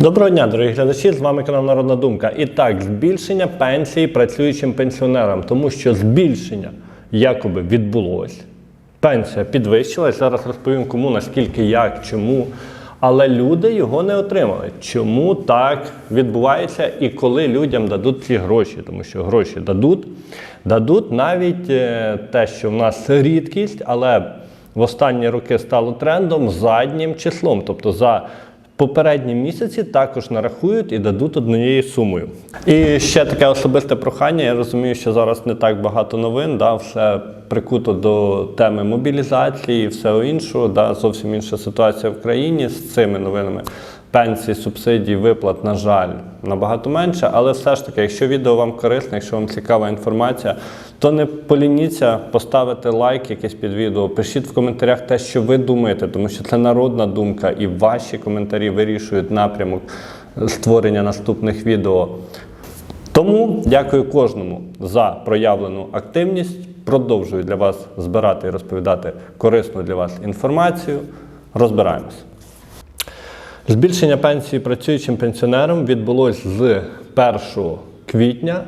Доброго дня, дорогі глядачі! З вами канал Народна Думка. І так, збільшення пенсії працюючим пенсіонерам, тому що збільшення якоби відбулось. Пенсія підвищилась. Зараз розповім кому, наскільки, як, чому. Але люди його не отримали. Чому так відбувається і коли людям дадуть ці гроші? Тому що гроші дадуть, дадуть навіть е, те, що в нас рідкість, але в останні роки стало трендом заднім числом, тобто за Попередні місяці також нарахують і дадуть однією сумою. І ще таке особисте прохання. Я розумію, що зараз не так багато новин, да, все прикуто до теми мобілізації і всього іншого. Да, зовсім інша ситуація в країні з цими новинами. Пенсії, субсидій, виплат, на жаль, набагато менше. Але все ж таки, якщо відео вам корисне, якщо вам цікава інформація, то не полініться поставити лайк якийсь під відео, пишіть в коментарях те, що ви думаєте, тому що це народна думка, і ваші коментарі вирішують напрямок створення наступних відео. Тому дякую кожному за проявлену активність. Продовжую для вас збирати і розповідати корисну для вас інформацію. Розбираємось. Збільшення пенсії працюючим пенсіонерам відбулось з 1 квітня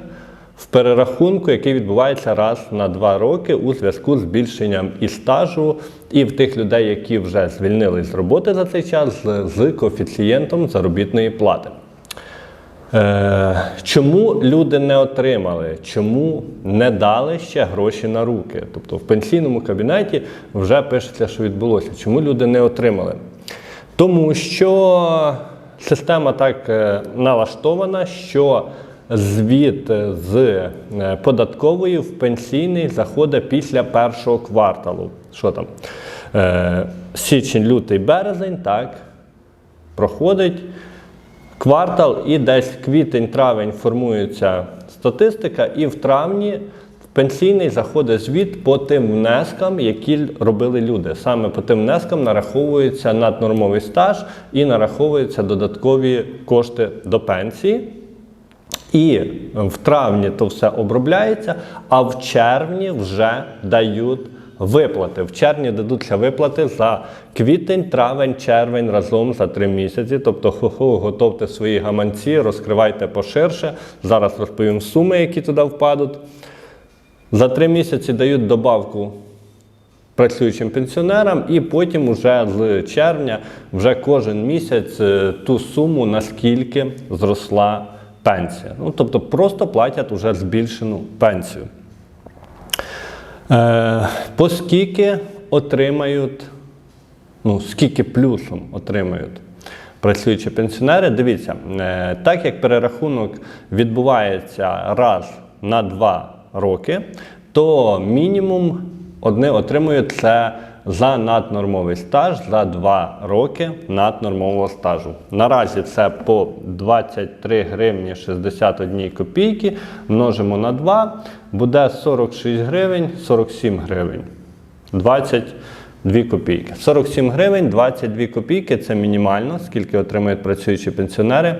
в перерахунку, який відбувається раз на два роки у зв'язку з збільшенням і стажу, і в тих людей, які вже звільнились з роботи за цей час, з, коефіцієнтом заробітної плати. Е, чому люди не отримали? Чому не дали ще гроші на руки? Тобто в пенсійному кабінеті вже пишеться, що відбулося. Чому люди не отримали? Тому що система так е, налаштована, що звіт з е, податкової в пенсійний заходить після першого кварталу. Що там? Е, Січень, лютий, березень, так, проходить квартал, і десь квітень-травень формується статистика, і в травні пенсійний заходить звіт по тим внескам, які робили люди. Саме по тим внескам нараховується наднормовий стаж і нараховуються додаткові кошти до пенсії. І в травні то все обробляється, а в червні вже дають виплати. В червні дадуться виплати за квітень, травень, червень разом за три місяці. Тобто, хо-хо, готовте свої гаманці, розкривайте поширше. Зараз розповім суми, які туди впадуть. За три місяці дають добавку працюючим пенсіонерам, і потім уже з червня вже кожен місяць е, ту суму, наскільки зросла пенсія. Ну, тобто просто платять уже збільшену пенсію. Е, по скільки отримають, ну, скільки плюсом отримають працюючі пенсіонери, дивіться, е, так як перерахунок відбувається раз на два роки, то мінімум одні отримують це за наднормовий стаж за 2 роки наднормового стажу. Наразі це по 23 гривні 61 копійки. Множимо на 2, буде 46 гривень 47 гривень. 22 копійки. 47 гривень 22 копійки це мінімально, скільки отримують працюючі пенсіонери.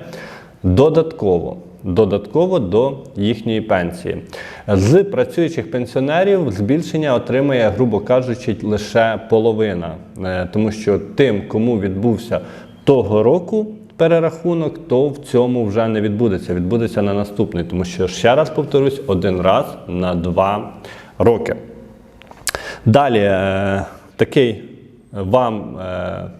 Додатково. Додатково до їхньої пенсії. З працюючих пенсіонерів збільшення отримає, грубо кажучи, лише половина, Е, тому що тим, кому відбувся того року перерахунок, то в цьому вже не відбудеться. Відбудеться на наступний, тому що ще раз повторюсь, один раз на два роки. Далі е, такий вам е,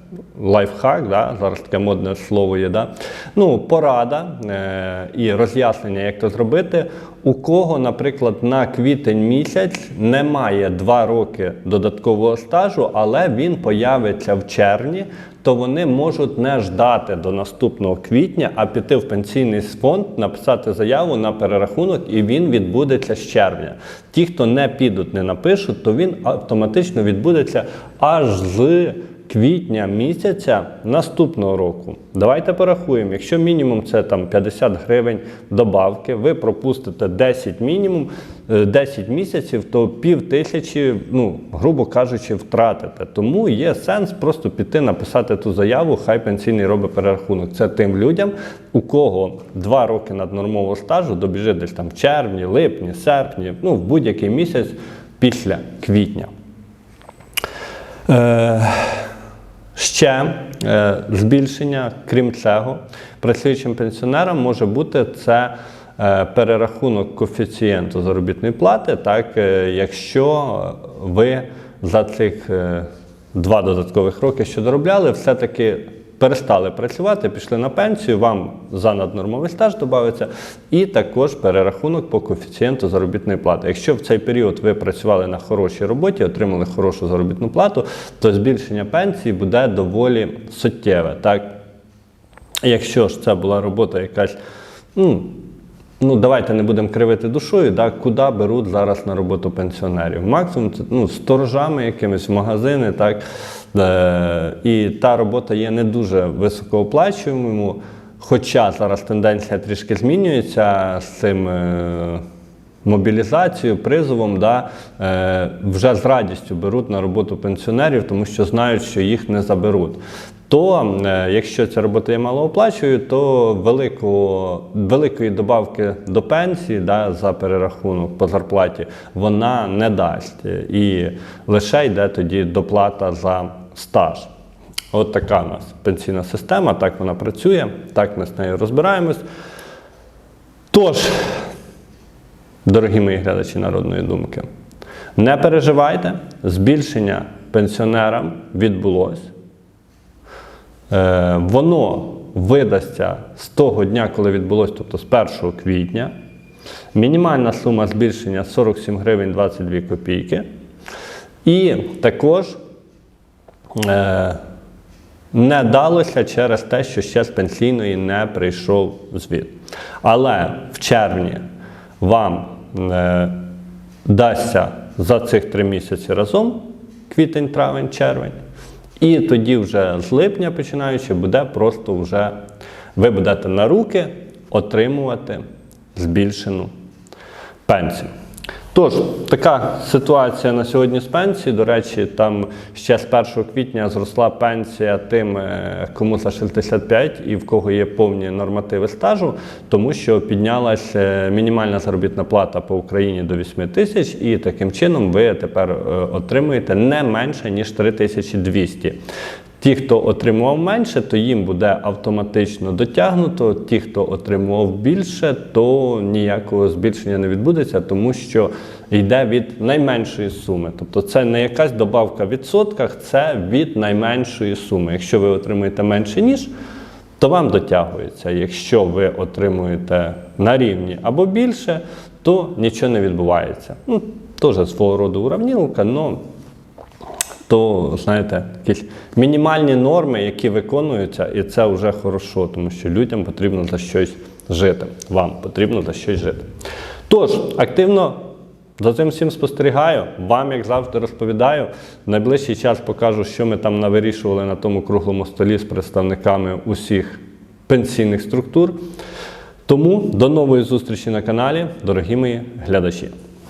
лайфхак, да, зараз таке модне слово є. Да? Ну, порада е, і роз'яснення, як це зробити. У кого, наприклад, на квітень місяць немає 2 роки додаткового стажу, але він появиться в червні, то вони можуть не ждати до наступного квітня, а піти в пенсійний фонд, написати заяву на перерахунок, і він відбудеться з червня. Ті, хто не підуть, не напишуть, то він автоматично відбудеться аж з квітня місяця наступного року. Давайте порахуємо. Якщо мінімум це там 50 гривень добавки, ви пропустите 10 мінімум, е, 10 місяців, то пів тисячі, ну, грубо кажучи, втратите. Тому є сенс просто піти написати ту заяву, хай пенсійний робить перерахунок. Це тим людям, у кого 2 роки наднормового стажу добіжить десь там в червні, липні, серпні, ну, в будь-який місяць після квітня. Е, Ще е, збільшення, крім цього, працюючим пенсіонерам може бути це е, перерахунок коефіцієнту заробітної плати, так, е, якщо ви за цих е, два додаткових роки, що доробляли, все-таки перестали працювати, пішли на пенсію, вам за наднормовий стаж додається, і також перерахунок по коефіцієнту заробітної плати. Якщо в цей період ви працювали на хорошій роботі, отримали хорошу заробітну плату, то збільшення пенсії буде доволі суттєве. Так? Якщо ж це була робота якась, ну, ну давайте не будемо кривити душою, да, куди беруть зараз на роботу пенсіонерів. Максимум це ну, сторожами якимись в магазини, так. Е, і та робота є не дуже високооплачуємою, хоча зараз тенденція трішки змінюється з цим. Е, мобілізацією, призовом, да, е, вже з радістю беруть на роботу пенсіонерів, тому що знають, що їх не заберуть. То, е, якщо ця робота є малооплачуючою, то великого, великої добавки до пенсії да, за перерахунок по зарплаті вона не дасть. І лише йде тоді доплата за стаж. От така у нас пенсійна система, так вона працює, так ми з нею розбираємось. Тож, дорогі мої глядачі народної думки, не переживайте, збільшення пенсіонерам відбулось. Е, воно видасться з того дня, коли відбулось, тобто з 1 квітня. Мінімальна сума збільшення 47 гривень 22 копійки. І також е, не далося через те, що ще з пенсійної не прийшов звіт. Але в червні вам е, дасться за цих три місяці разом квітень, травень, червень. І тоді вже з липня починаючи буде просто вже ви будете на руки отримувати збільшену пенсію. Тож, така ситуація на сьогодні з пенсією. До речі, там ще з 1 квітня зросла пенсія тим, е, кому за 65 і в кого є повні нормативи стажу, тому що піднялася е, мінімальна заробітна плата по Україні до 8 тисяч, і таким чином ви тепер е, отримуєте не менше ніж 3200. Ті, хто отримував менше, то їм буде автоматично дотягнуто. Ті, хто отримував більше, то ніякого збільшення не відбудеться, тому що йде від найменшої суми. Тобто це не якась добавка в відсотках, це від найменшої суми. Якщо ви отримуєте менше ніж, то вам дотягується. Якщо ви отримуєте на рівні або більше, то нічого не відбувається. Ну, Теж свого роду уравнілка, але то, знаєте, якісь мінімальні норми, які виконуються, і це вже хорошо, тому що людям потрібно за щось жити. Вам потрібно за щось жити. Тож, активно за цим всім спостерігаю, вам, як завжди, розповідаю. В найближчий час покажу, що ми там навирішували на тому круглому столі з представниками усіх пенсійних структур. Тому до нової зустрічі на каналі, дорогі мої глядачі.